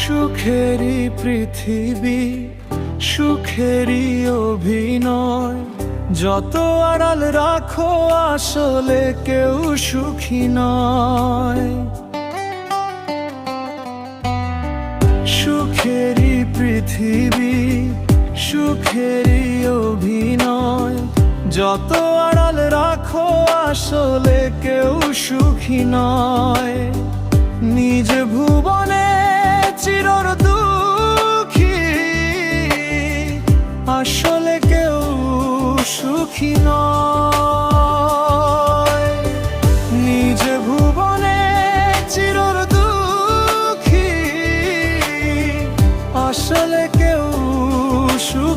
সুখেরই পৃথিবী সুখেরই অভিনয়। যত আড়াল রাখো আসলে কেউ সুখী নয়। পৃথিবী সুখেরই অভিনয়। যত আড়াল রাখো, আসলে কেউ সুখী নয়। নিজ ভুবনে চিরর দুঃখী, আসলে কেউ সুখী নয়।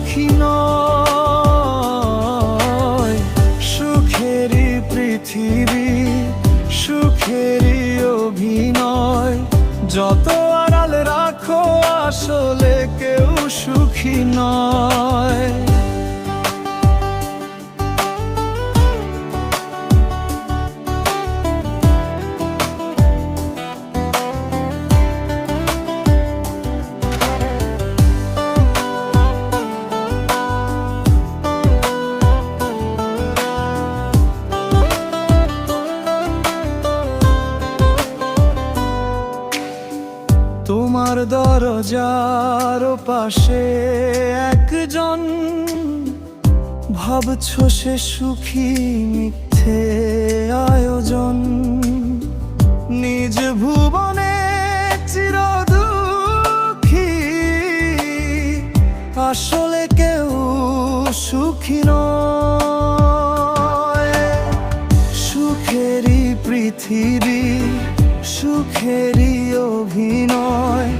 সুখী নয়। সুখেরই পৃথিবী সুখেরই অভিনয়। যত আড়াল রাখো আসলে কেউ সুখী নয়। তোমার দরজার পাশে একজন। ভাবছ সে সুখী মিথ্যে আয়োজন। নিজ ভুবনে চির দুঃখী আসলে কেউ সুখী নয়। সুখেরই পৃথিবী সুখেরই অভিনয়।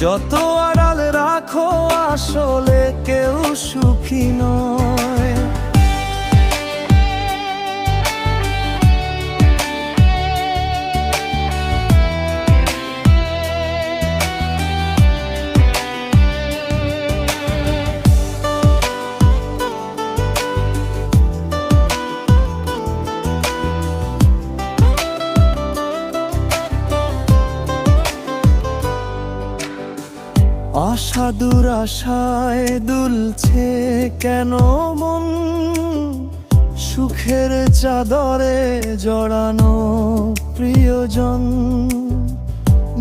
যত আড়াল রাখো আসলে কেউ সুখী নয়। আশা দুরাশায় দুলছে কেন মন? সুখের চাদরে জড়ানো প্রিয়জন।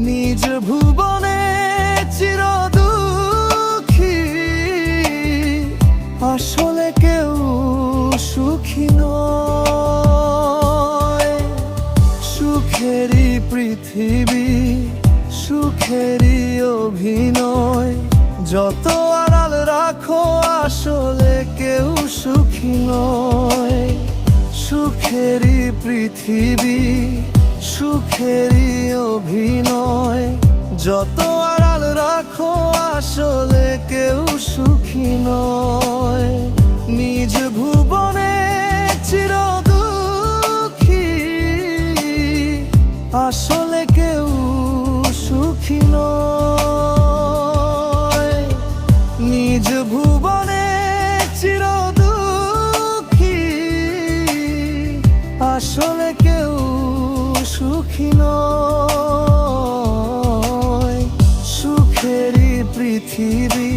নিজ ভুবনে চির দুঃখী আসলে কেউ সুখী নয়। সুখেরই পৃথিবী সুখেরই অভিনয়। যত আড়াল রাখো, আসলে কেউ সুখী নয়। সুখেরই পৃথিবী সুখেরই অভিনয়। যত আড়াল রাখো, আসলে কেউ সুখী নয়। নিজ ভুবনে আসলে কেউ সুখী নয়। সুখেরই পৃথিবী,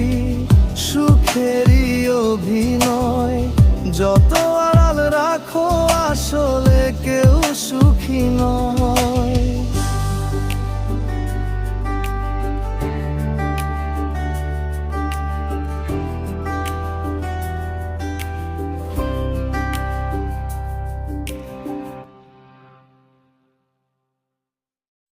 সুখেরই অভিনয়। যত আড়াল রাখো, আসলে কেউ সুখী নয়।